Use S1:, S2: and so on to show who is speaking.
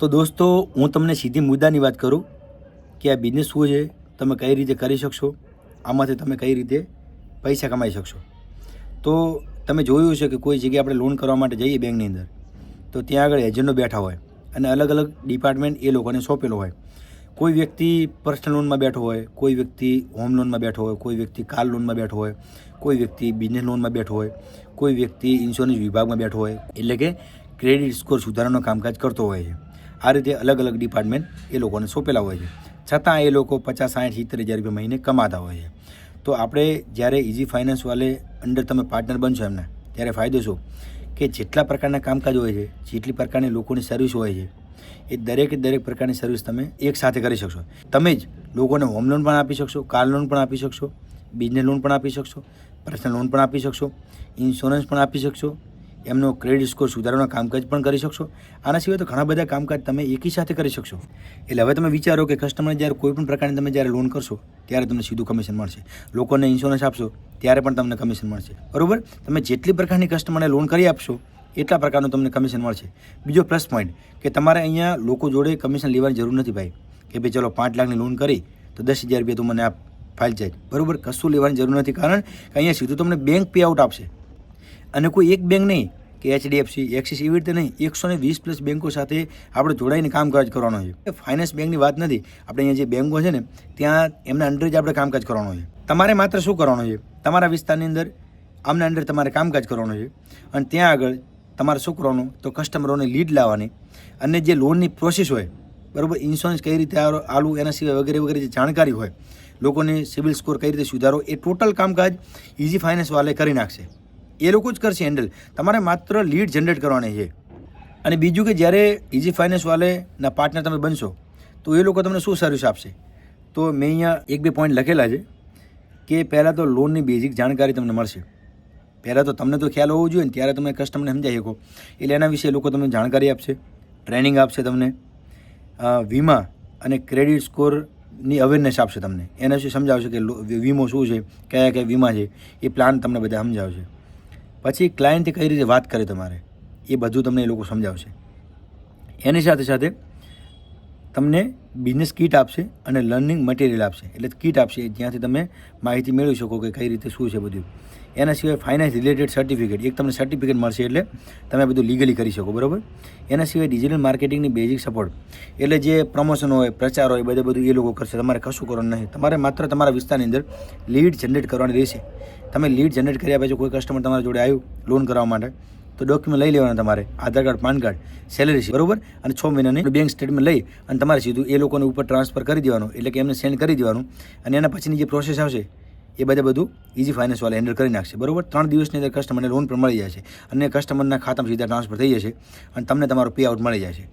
S1: તો દોસ્તો, હું તમને સીધી મુદ્દાની વાત કરું કે આ બિઝનેસ શું છે, તમે કઈ રીતે કરી શકશો, આમાંથી તમે કઈ રીતે પૈસા કમાઈ શકશો. તો તમે જોયું છે કે કોઈ જગ્યાએ આપણે લોન કરવા માટે જઈએ બેંકની અંદર, તો ત્યાં આગળ એજન્ટો બેઠા હોય અને અલગ અલગ ડિપાર્ટમેન્ટ એ લોકોને સોંપેલો હોય. કોઈ વ્યક્તિ પર્સનલ લોનમાં બેઠો હોય, કોઈ વ્યક્તિ હોમ લોનમાં બેઠો હોય, કોઈ વ્યક્તિ કાર લોનમાં બેઠો હોય, કોઈ વ્યક્તિ બિઝનેસ લોનમાં બેઠો હોય, કોઈ વ્યક્તિ ઇન્સ્યોરન્સ વિભાગમાં બેઠો હોય, એટલે કે ક્રેડિટ સ્કોર સુધારવાનું કામકાજ કરતો હોય છે. આ રીતે અલગ અલગ ડિપાર્ટમેન્ટ એ લોકોને સોંપેલા હોય છે. છતાં એ લોકો પચાસ, સાઠ, સિત્તેર હજાર રૂપિયા મહિને કમાતા હોય છે. તો આપણે જ્યારે ઇઝી ફાઇનાન્સ વાલે અંડર તમે પાર્ટનર બનશો એમને, ત્યારે ફાયદો શું? કે જેટલા પ્રકારના કામકાજ હોય છે, જેટલી પ્રકારની લોકોની સર્વિસ હોય છે, એ દરેકે દરેક પ્રકારની સર્વિસ તમે એક સાથે કરી શકશો. તમે જ લોકોને હોમ લોન પણ આપી શકશો કાર લોન પણ આપી શકશો બિઝનેસ લોન પણ આપી શકશો પર્સનલ લોન પણ આપી શકશો ઇન્સ્યોરન્સ પણ આપી શકશો એમનો ક્રેડિટ સ્કોર સુધારવાના કામકાજ પણ કરી શકશો. આના સિવાય તો ઘણા બધા કામકાજ તમે એકી સાથે કરી શકશો. એટલે હવે તમે વિચારો કે કસ્ટમરને જ્યારે કોઈ પણ પ્રકારની તમે જ્યારે લોન કરશો, ત્યારે તમને સીધું કમિશન મળશે. લોકોને ઇન્સ્યોરન્સ આપશો, ત્યારે પણ તમને કમિશન મળશે. બરોબર? તમે જેટલી પ્રકારની કસ્ટમરને લોન કરી આપશો, એટલા પ્રકારનું તમને કમિશન મળશે. બીજો પ્લસ પોઈન્ટ કે તમારે અહીંયા લોકો જોડે કમિશન લેવાની જરૂર નથી ભાઈ. કે ભાઈ ચલો પાંચ લાખની લોન કરી, તો દસ હજાર રૂપિયા તું મને આપ ફાઇલ જાય બરાબર? કશું લેવાની જરૂર નથી. કારણ કે અહીંયા સીધું તમને બેંક પે આઉટ આપશે. અને કોઈ એક બેંક નહીં, કે એચડીએફસી એક્સિસ એવી રીતે નહીં, એકસો ને વીસ પ્લસ બેંકો સાથે આપણે જોડાઈને કામકાજ કરવાનો છે. ફાઇનાન્સ બેંકની વાત નથી. આપણે અહીંયા જે બેંકો છે ને, ત્યાં એમના અંડર જ આપણે કામકાજ કરવાનું છે. તમારે માત્ર શું કરવાનું છે? તમારા વિસ્તારની અંદર આમના અંડર તમારે કામકાજ કરવાનું છે. અને ત્યાં આગળ તમારે શું કરવાનું તો કસ્ટમરોને લીડ લાવવાની. અને જે લોનની પ્રોસેસ હોય, બરાબર ઇન્સ્યોરન્સ કઈ રીતે આલું એના સિવાય વગેરે વગેરે જે જાણકારી હોય, લોકોને સિવિલ સ્કોર કઈ રીતે સુધારો એ ટોટલ કામકાજ ઇઝી ફાઇનાન્સ વાલે કરી નાખશે. એ લોકો જ કરશે હેન્ડલ તમારે માત્ર લીડ જનરેટ કરવાની છે. અને બીજું કે જ્યારે ઇઝી ફાઇનાન્સ વાલેના પાર્ટનર તમે બનશો, તો એ લોકો તમને શું સર્વિસ આપશે? તો મેં અહીંયા એક બે પોઈન્ટ લખેલા છે કે પહેલાં તો લોનની બેઝિક જાણકારી તમને મળશે. પહેલાં તો તમને તો ખ્યાલ હોવો જોઈએ ને, ત્યારે તમે કસ્ટમરને સમજાવી શકો. એટલે એના વિશે લોકો તમને જાણકારી આપશે ટ્રેનિંગ આપશે તમને વીમા અને ક્રેડિટ સ્કોરની અવેરનેસ આપશે તમને. એના વિશે સમજાવશે કે વીમો શું છે કયા કયા વીમા છે, એ પ્લાન તમને બધા સમજાવશે. પછી ક્લાયન્ટથી કઈ રીતે વાત કરે તમારે? એ બધું તમને એ લોકો સમજાવશે. એની સાથે સાથે તમને બિઝનેસ કીટ આપશે અને લર્નિંગ મટીરિયલ આપશે. એટલે કીટ આપશે જ્યાંથી તમે માહિતી મેળવી શકો કે કઈ રીતે શું છે બધું. એના સિવાય ફાઇનાન્સ રિલેટેડ સર્ટિફિકેટ એક તમને સર્ટિફિકેટ મળશે એટલે તમે બધું લીગલી કરી શકો, બરાબર? એના સિવાય ડિજિટલ માર્કેટિંગની બેઝિક સપોર્ટ એટલે જે પ્રમોશન હોય, પ્રચાર હોય, બધે બધું એ લોકો કરશે. તમારે કશું કરવાનું નહીં. તમારે માત્ર તમારા વિસ્તારની અંદર લીડ જનરેટ કરવાની રહેશે. તમે લીડ જનરેટ કર્યા પછી કોઈ કસ્ટમર તમારા જોડે આવ્યું લોન કરાવવા માટે તો ડોક્યુમેન્ટ લઈ લેવાના તમારે. Aadhaar card, PAN card salary છે બરોબર? અને છ મહિનાની બેંક સ્ટેટમેન્ટ લઈ અને તમારે સીધું એ લોકોને ઉપર ટ્રાન્સફર કરી દેવાનું, એટલે કે એમને સેન્ડ કરી દેવાનું. અને એના પછીની જે પ્રોસેસ આવશે, એ બધા બધું ઇઝી ફાઇનાન્સ વાળા હેન્ડલ કરી નાખશે, બરોબર? ત્રણ દિવસની અંદર કસ્ટમરને લોન પણ મળી જાય છે. અને કસ્ટમરના ખાતામાં સીધા ટ્રાન્સફર થઈ જશે અને તમને તમારો પે આઉટ મળી જશે